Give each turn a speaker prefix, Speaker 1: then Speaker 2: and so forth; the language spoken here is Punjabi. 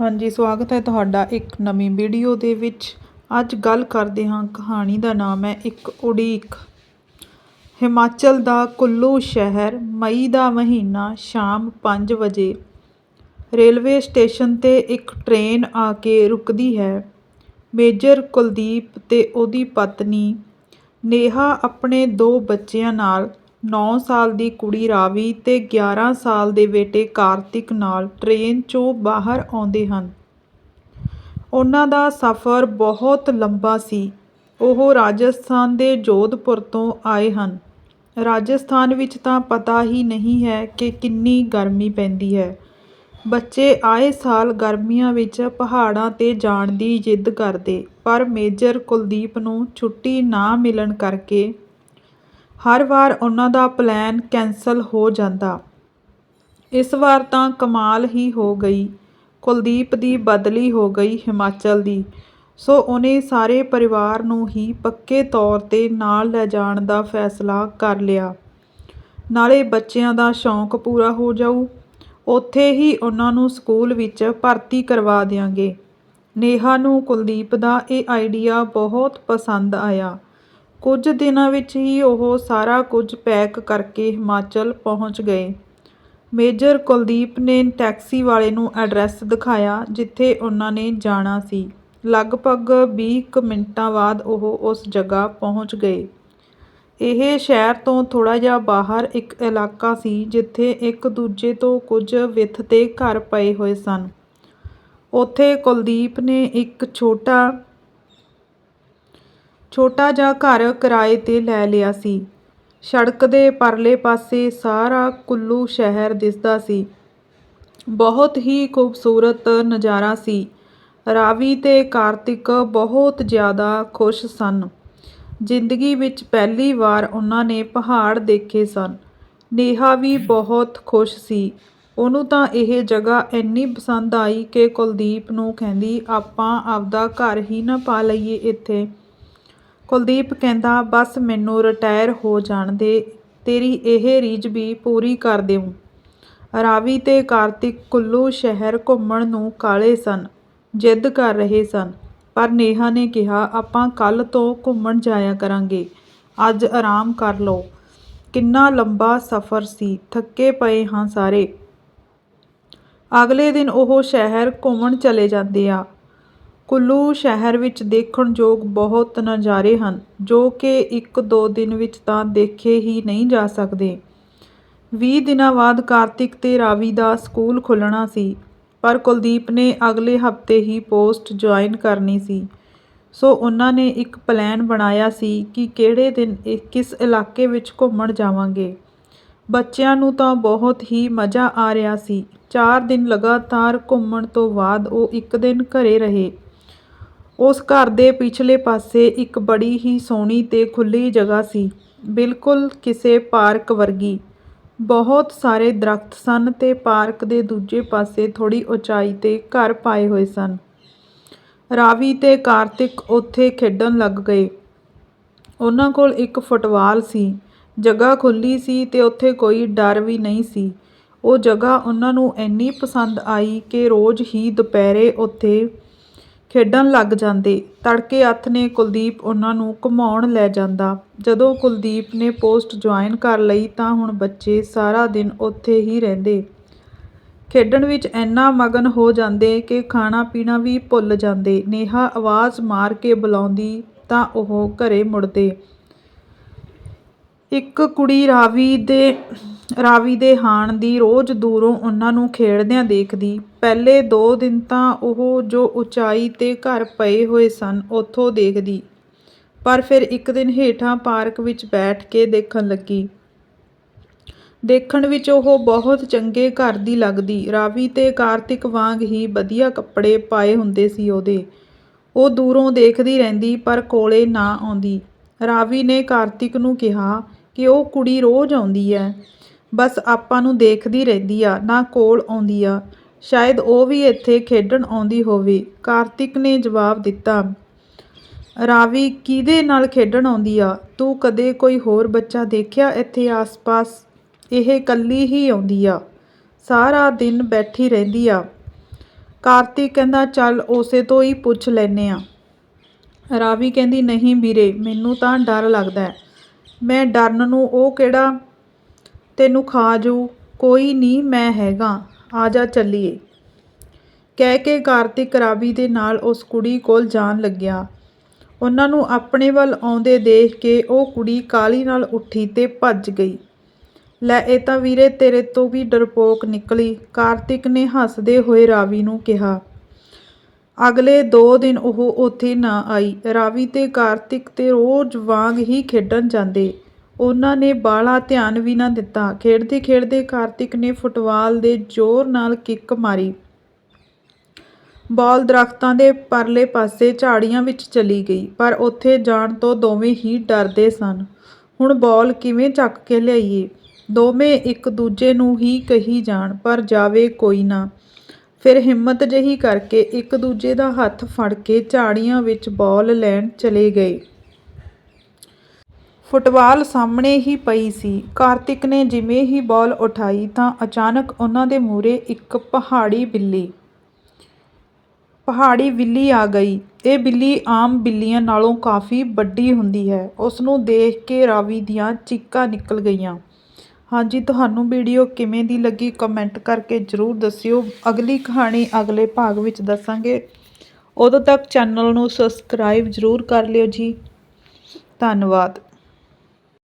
Speaker 1: ਹਾਂਜੀ, ਸਵਾਗਤ ਹੈ ਤੁਹਾਡਾ ਇੱਕ ਨਵੀਂ ਵੀਡੀਓ ਦੇ ਵਿੱਚ। ਅੱਜ ਗੱਲ ਕਰਦੇ ਹਾਂ, ਕਹਾਣੀ ਦਾ ਨਾਮ ਹੈ ਇੱਕ ਉਡੀਕ। ਹਿਮਾਚਲ ਦਾ ਕੁੱਲੂ ਸ਼ਹਿਰ, ਮਈ ਦਾ ਮਹੀਨਾ, ਸ਼ਾਮ 5 ਵਜੇ। ਰੇਲਵੇ ਸਟੇਸ਼ਨ ਤੇ ਇੱਕ ਟ੍ਰੇਨ ਆ ਕੇ ਰੁਕਦੀ ਹੈ। ਮੇਜਰ ਕੁਲਦੀਪ ਤੇ ਉਹਦੀ ਪਤਨੀ ਨੇਹਾ ਆਪਣੇ ਦੋ ਬੱਚਿਆਂ ਨਾਲ 9 ਸਾਲ ਦੀ ਕੁੜੀ ਰਾਵੀ ਤੇ 11 ਸਾਲ ਦੇ ਬੇਟੇ ਕਾਰਤਿਕ ਨਾਲ ਟ੍ਰੇਨ 'ਚੋਂ ਬਾਹਰ ਆਉਂਦੇ ਹਨ। ਉਹਨਾਂ ਦਾ ਸਫ਼ਰ ਬਹੁਤ ਲੰਬਾ ਸੀ। ਉਹ ਰਾਜਸਥਾਨ ਦੇ ਜੋਧਪੁਰ ਤੋਂ ਆਏ ਹਨ। ਰਾਜਸਥਾਨ ਵਿੱਚ ਤਾਂ ਪਤਾ ਹੀ ਨਹੀਂ ਹੈ ਕਿ ਕਿੰਨੀ ਗਰਮੀ ਪੈਂਦੀ ਹੈ। ਬੱਚੇ ਆਏ ਸਾਲ ਗਰਮੀਆਂ ਵਿੱਚ ਪਹਾੜਾਂ ਤੇ ਜਾਣ ਦੀ ਜਿੱਦ ਕਰਦੇ, ਪਰ ਮੇਜਰ ਕੁਲਦੀਪ ਨੂੰ ਛੁੱਟੀ ਨਾ ਮਿਲਣ ਕਰਕੇ ਹਰ ਵਾਰ ਉਹਨਾਂ ਦਾ ਪਲਾਨ ਕੈਂਸਲ ਹੋ ਜਾਂਦਾ। ਇਸ ਵਾਰ ਤਾਂ ਕਮਾਲ ਹੀ ਹੋ ਗਈ। ਕੁਲਦੀਪ ਦੀ ਬਦਲੀ ਹੋ ਗਈ ਹਿਮਾਚਲ ਦੀ। ਸੋ ਉਹਨੇ ਸਾਰੇ ਪਰਿਵਾਰ ਨੂੰ ਹੀ ਪੱਕੇ ਤੌਰ ਤੇ ਨਾਲ ਲੈ ਜਾਣ ਦਾ ਫੈਸਲਾ ਕਰ ਲਿਆ। ਨਾਲੇ ਬੱਚਿਆਂ ਦਾ ਸ਼ੌਂਕ ਪੂਰਾ ਹੋ ਜਾਊ। ਉੱਥੇ ਹੀ ਉਹਨਾਂ ਨੂੰ ਸਕੂਲ ਵਿੱਚ ਭਰਤੀ ਕਰਵਾ ਦਿਆਂਗੇ। ਨੇਹਾ ਨੂੰ ਕੁਲਦੀਪ ਦਾ ਇਹ ਆਈਡੀਆ ਬਹੁਤ ਪਸੰਦ ਆਇਆ। ਕੁਝ ਦਿਨਾਂ ਵਿੱਚ ਹੀ ਉਹ ਸਾਰਾ ਕੁਝ ਪੈਕ ਕਰਕੇ ਹਿਮਾਚਲ ਪਹੁੰਚ ਗਏ। ਮੇਜਰ ਕੁਲਦੀਪ ਨੇ ਟੈਕਸੀ ਵਾਲੇ ਨੂੰ ਐਡਰੈਸ ਦਿਖਾਇਆ, ਜਿੱਥੇ ਉਹਨਾਂ ਨੇ ਜਾਣਾ ਸੀ। ਲਗਭਗ ਵੀਹ ਕੁ ਮਿੰਟਾਂ ਬਾਅਦ ਉਹ ਉਸ ਜਗ੍ਹਾ ਪਹੁੰਚ ਗਏ। ਇਹ ਸ਼ਹਿਰ ਤੋਂ ਥੋੜ੍ਹਾ ਜਿਹਾ ਬਾਹਰ ਇੱਕ ਇਲਾਕਾ ਸੀ, ਜਿੱਥੇ ਇੱਕ ਦੂਜੇ ਤੋਂ ਕੁਝ ਵਿੱਥ ਤੇ ਘਰ ਪਏ ਹੋਏ ਸਨ। ਉੱਥੇ ਕੁਲਦੀਪ ਨੇ ਇੱਕ ਛੋਟਾ ਛੋਟਾ ਜਿਹਾ ਘਰ ਕਿਰਾਏ ਤੇ ਲੈ ਲਿਆ ਸੀ। ਸੜਕ ਦੇ ਪਰਲੇ ਪਾਸੇ ਸਾਰਾ ਕੁੱਲੂ ਸ਼ਹਿਰ ਦਿਸਦਾ ਸੀ। ਬਹੁਤ ਹੀ ਖੂਬਸੂਰਤ ਨਜ਼ਾਰਾ ਸੀ। ਰਾਵੀ ਤੇ ਕਾਰਤਿਕ ਬਹੁਤ ਜ਼ਿਆਦਾ ਖੁਸ਼ ਸਨ। ਜ਼ਿੰਦਗੀ ਵਿੱਚ ਪਹਿਲੀ ਵਾਰ ਉਹਨਾਂ ਨੇ ਪਹਾੜ ਦੇਖੇ ਸਨ। ਨੇਹਾ ਵੀ ਬਹੁਤ ਖੁਸ਼ ਸੀ। ਉਹਨੂੰ ਤਾਂ ਇਹ ਜਗ੍ਹਾ ਇੰਨੀ ਪਸੰਦ ਆਈ ਕਿ ਕੁਲਦੀਪ ਨੂੰ ਕਹਿੰਦੀ, ਆਪਾਂ ਆਪਦਾ ਘਰ ਹੀ ਨਾ ਪਾ ਲਈਏ ਇੱਥੇ। ਕੁਲਦੀਪ ਕਹਿੰਦਾ, ਬਸ ਮੈਨੂੰ ਰਿਟਾਇਰ ਹੋ ਜਾਣ ਦੇ, ਤੇਰੀ ਇਹ ਰੀਝ ਵੀ ਪੂਰੀ ਕਰ ਦੇਵਾਂ ਰਾਵੀ ਤੇ ਕਾਰਤਿਕ ਕੁੱਲੂ ਸ਼ਹਿਰ ਘੁੰਮਣ ਨੂੰ ਕਾਲੇ ਸਨ, ਜਿੱਦ ਕਰ ਰਹੇ ਸਨ। ਪਰ ਨੇਹਾ ਨੇ ਕਿਹਾ, ਆਪਾਂ ਕੱਲ ਤੋਂ ਘੁੰਮਣ ਜਾਇਆ ਕਰਾਂਗੇ। ਅੱਜ ਆਰਾਮ ਕਰ ਲਓ। ਕਿੰਨਾ ਲੰਬਾ ਸਫ਼ਰ ਸੀ, ਥੱਕੇ ਪਏ ਹਾਂ ਸਾਰੇ। ਅਗਲੇ ਦਿਨ ਉਹ ਸ਼ਹਿਰ ਘੁੰਮਣ ਚਲੇ ਜਾਂਦੇ ਆ। ਕੁੱਲੂ ਸ਼ਹਿਰ ਵਿੱਚ ਦੇਖਣਯੋਗ ਬਹੁਤ ਨਜ਼ਾਰੇ ਹਨ, ਜੋ ਕਿ ਇੱਕ ਦੋ ਦਿਨ ਵਿੱਚ ਤਾਂ ਦੇਖੇ ਹੀ ਨਹੀਂ ਜਾ ਸਕਦੇ। ਵੀਹ ਦਿਨਾਂ ਬਾਅਦ ਕਾਰਤਿਕ ਅਤੇ ਰਾਵੀ ਦਾ ਸਕੂਲ ਖੁੱਲ੍ਹਣਾ ਸੀ, ਪਰ ਕੁਲਦੀਪ ਨੇ ਅਗਲੇ ਹਫ਼ਤੇ ਹੀ ਪੋਸਟ ਜੁਆਇਨ ਕਰਨੀ ਸੀ। ਸੋ ਉਹਨਾਂ ਨੇ ਇੱਕ ਪਲਾਨ ਬਣਾਇਆ ਸੀ ਕਿ ਕਿਹੜੇ ਦਿਨ ਇਹ ਕਿਸ ਇਲਾਕੇ ਵਿੱਚ ਘੁੰਮਣ ਜਾਵਾਂਗੇ। ਬੱਚਿਆਂ ਨੂੰ ਤਾਂ ਬਹੁਤ ਹੀ ਮਜ਼ਾ ਆ ਰਿਹਾ ਸੀ। 4 ਦਿਨ ਲਗਾਤਾਰ ਘੁੰਮਣ ਤੋਂ ਬਾਅਦ ਉਹ ਇੱਕ ਦਿਨ ਘਰੇ ਰਹੇ। ਉਸ ਘਰ ਦੇ ਪਿਛਲੇ ਪਾਸੇ ਇੱਕ ਬੜੀ ਹੀ ਸੋਹਣੀ ਤੇ ਖੁੱਲੀ ਜਗ੍ਹਾ ਸੀ। ਬਿਲਕੁਲ ਕਿਸੇ ਪਾਰਕ ਵਰਗੀ। ਬਹੁਤ ਸਾਰੇ ਦਰਖਤ ਸਨ ਤੇ ਪਾਰਕ ਦੇ ਦੂਜੇ ਪਾਸੇ ਥੋੜੀ ਉਚਾਈ ਤੇ ਘਰ ਪਾਏ ਹੋਏ ਸਨ। ਰਾਵੀ ਤੇ ਕਾਰਤਿਕ ਉੱਥੇ ਖੇਡਣ ਲੱਗ ਗਏ। ਉਹਨਾਂ ਕੋਲ ਇੱਕ ਫੁੱਟਬਾਲ ਸੀ। ਜਗ੍ਹਾ ਖੁੱਲੀ ਸੀ ਤੇ ਉੱਥੇ ਕੋਈ ਡਰ ਵੀ ਨਹੀਂ ਸੀ। ਉਹ ਜਗ੍ਹਾ ਉਹਨਾਂ ਨੂੰ ਇੰਨੀ ਪਸੰਦ ਆਈ ਕਿ ਰੋਜ਼ ਹੀ ਦੁਪਹਿਰੇ ਉੱਥੇ ਖੇਡਣ ਲੱਗ ਜਾਂਦੇ। ਤੜਕੇ ਹੱਥ ਨੇ ਕੁਲਦੀਪ ਉਹਨਾਂ ਨੂੰ ਘੁਮਾਉਣ ਲੈ ਜਾਂਦਾ। ਜਦੋਂ ਕੁਲਦੀਪ ਨੇ ਪੋਸਟ ਜੁਆਇਨ ਕਰ ਲਈ ਤਾਂ ਹੁਣ ਬੱਚੇ ਸਾਰਾ ਦਿਨ ਉੱਥੇ ਹੀ ਰਹਿੰਦੇ। ਖੇਡਣ ਵਿੱਚ ਇੰਨਾ ਮਗਨ ਹੋ ਜਾਂਦੇ ਕਿ ਖਾਣਾ ਪੀਣਾ ਵੀ ਭੁੱਲ ਜਾਂਦੇ। ਨੇਹਾ ਆਵਾਜ਼ ਮਾਰ ਕੇ ਬੁਲਾਉਂਦੀ ਤਾਂ ਉਹ ਘਰੇ ਮੁੜਦੇ। ਇੱਕ ਕੁੜੀ ਰਾਵੀ ਦੇ ਰਾਵੀ ਦੇ ਹਾਣ ਦੀ ਰੋਜ਼ ਦੂਰੋਂ ਉਹਨਾਂ ਨੂੰ ਖੇਡਦਿਆਂ ਦੇਖਦੀ। ਪਹਿਲੇ 2 ਦਿਨ ਤਾਂ ਉਹ ਜੋ ਉਚਾਈ ਤੇ ਘਰ ਪਏ ਹੋਏ ਸਨ, ਉੱਥੋਂ ਦੇਖਦੀ। ਪਰ ਫਿਰ ਇੱਕ ਦਿਨ ਹੇਠਾਂ ਪਾਰਕ ਵਿੱਚ ਬੈਠ ਕੇ ਦੇਖਣ ਲੱਗੀ। ਦੇਖਣ ਵਿੱਚ ਉਹ ਬਹੁਤ ਚੰਗੇ ਘਰ ਦੀ ਲੱਗਦੀ। ਰਾਵੀ ਤੇ ਕਾਰਤਿਕ ਵਾਂਗ ਹੀ ਵਧੀਆ ਕੱਪੜੇ ਪਾਏ ਹੁੰਦੇ ਸੀ ਉਹਦੇ। ਉਹ ਦੂਰੋਂ ਦੇਖਦੀ ਰਹਿੰਦੀ, ਪਰ ਕੋਲੇ ਨਾ ਆਉਂਦੀ। ਰਾਵੀ ਨੇ ਕਾਰਤਿਕ ਨੂੰ ਕਿਹਾ ਕਿ ਉਹ ਕੁੜੀ ਰੋਜ਼ ਆਉਂਦੀ ਹੈ। ਬਸ ਆਪਾਂ ਨੂੰ ਦੇਖਦੀ ਰਹਿੰਦੀ ਆ, ਨਾ ਕੋਲ ਆਉਂਦੀ ਆ। ਸ਼ਾਇਦ ਉਹ ਵੀ ਇੱਥੇ ਖੇਡਣ ਆਉਂਦੀ ਹੋਵੇ। ਕਾਰਤਿਕ ਨੇ ਜਵਾਬ ਦਿੱਤਾ, ਰਾਵੀ, ਕਿਹਦੇ ਨਾਲ ਖੇਡਣ ਆਉਂਦੀ ਆ? ਤੂੰ ਕਦੇ ਕੋਈ ਹੋਰ ਬੱਚਾ ਦੇਖਿਆ ਇੱਥੇ ਆਸ-ਪਾਸ? ਇਹ ਇਕੱਲੀ ਹੀ ਆਉਂਦੀ ਆ। ਸਾਰਾ ਦਿਨ ਬੈਠੀ ਰਹਿੰਦੀ ਆ। ਕਾਰਤਿਕ ਕਹਿੰਦਾ, ਚੱਲ ਉਸੇ ਤੋਂ ਹੀ ਪੁੱਛ ਲੈਨੇ ਆ। ਰਾਵੀ ਕਹਿੰਦੀ, ਨਹੀਂ ਵੀਰੇ, ਮੈਨੂੰ ਤਾਂ ਡਰ ਲੱਗਦਾ ਮੈਂ ਡਰਨ ਨੂੰ ਉਹ ਕਿਹੜਾ ਤੈਨੂੰ ਖਾ ਜੂ, ਕੋਈ ਨਹੀਂ, ਮੈਂ ਹੈਗਾ। ਆ ਜਾ ਚੱਲੀਏ। ਕਹਿ ਕੇ ਕਾਰਤਿਕ ਰਾਵੀ ਦੇ ਨਾਲ ਉਸ ਕੁੜੀ ਕੋਲ ਜਾਣ ਲੱਗਿਆ। ਉਹਨਾਂ ਨੂੰ ਆਪਣੇ ਵੱਲ ਆਉਂਦੇ ਦੇਖ ਕੇ ਉਹ ਕੁੜੀ ਕਾਲੀ ਨਾਲ ਉੱਠੀ ਤੇ ਭੱਜ ਗਈ। ਲੈ, ਇਹ ਤਾਂ ਵੀਰੇ ਤੇਰੇ ਤੋਂ ਵੀ ਡਰਪੋਕ ਨਿਕਲੀ, ਕਾਰਤਿਕ ਨੇ ਹੱਸਦੇ ਹੋਏ ਰਾਵੀ ਨੂੰ ਕਿਹਾ। ਅਗਲੇ 2 ਦਿਨ ਉਹ ਉੱਥੇ ਨਾ ਆਈ। ਰਾਵੀ ਤੇ ਕਾਰਤਿਕ ਤੇ ਰੋਜ਼ ਵਾਂਗ ਹੀ ਖੇਡਣ ਜਾਂਦੇ। ਉਹਨਾਂ ਨੇ ਬਾਹਲਾ ਧਿਆਨ ਵੀ ਨਾ ਦਿੱਤਾ। ਖੇਡਦੇ ਖੇਡਦੇ ਕਾਰਤਿਕ ਨੇ ਫੁੱਟਬਾਲ ਦੇ ਜ਼ੋਰ ਨਾਲ ਕਿੱਕ ਮਾਰੀ। ਬਾਲ ਦਰੱਖਤਾਂ ਦੇ ਪਰਲੇ ਪਾਸੇ ਝਾੜੀਆਂ ਵਿੱਚ ਚਲੀ ਗਈ, ਪਰ ਉੱਥੇ ਜਾਣ ਤੋਂ ਦੋਵੇਂ ਹੀ ਡਰਦੇ ਸਨ। ਹੁਣ ਬਾਲ ਕਿਵੇਂ ਚੱਕ ਕੇ ਲਿਆਈਏ ਦੋਵੇਂ ਇੱਕ ਦੂਜੇ ਨੂੰ ਹੀ ਕਹੀ ਜਾਣ, ਪਰ ਜਾਵੇ ਕੋਈ ਨਾ। ਫਿਰ ਹਿੰਮਤ ਜਿਹੀ ਕਰਕੇ ਇੱਕ ਦੂਜੇ ਦਾ ਹੱਥ ਫੜ ਕੇ ਝਾੜੀਆਂ ਵਿੱਚ ਬਾਲ ਲੈਣ ਚਲੇ ਗਏ। ਫੁੱਟਬਾਲ ਸਾਹਮਣੇ ਹੀ ਪਈ ਸੀ। ਕਾਰਤਿਕ ਨੇ ਜਿਵੇਂ ਹੀ ਬਾਲ ਉਠਾਈ ਤਾਂ ਅਚਾਨਕ ਉਹਨਾਂ ਦੇ ਮੂਹਰੇ ਇੱਕ ਪਹਾੜੀ ਬਿੱਲੀ ਪਹਾੜੀ ਬਿੱਲੀ ਆ ਗਈ। ਇਹ ਬਿੱਲੀ ਆਮ ਬਿੱਲੀਆਂ ਨਾਲੋਂ ਕਾਫੀ ਵੱਡੀ ਹੁੰਦੀ ਹੈ। ਉਸ ਨੂੰ ਦੇਖ ਕੇ ਰਾਵੀ ਦੀਆਂ ਚੀਕਾਂ ਨਿਕਲ ਗਈਆਂ। ਹਾਂਜੀ, ਤੁਹਾਨੂੰ ਵੀਡੀਓ ਕਿਵੇਂ ਦੀ ਲੱਗੀ ਕਮੈਂਟ ਕਰਕੇ ਜਰੂਰ ਦੱਸਿਓ। ਅਗਲੀ ਕਹਾਣੀ ਅਗਲੇ ਭਾਗ ਵਿੱਚ ਦੱਸਾਂਗੇ। ਉਦੋਂ ਤੱਕ ਚੈਨਲ ਨੂੰ ਸਬਸਕ੍ਰਾਈਬ ਜਰੂਰ ਕਰ ਲਿਓ ਜੀ। ਧੰਨਵਾਦ।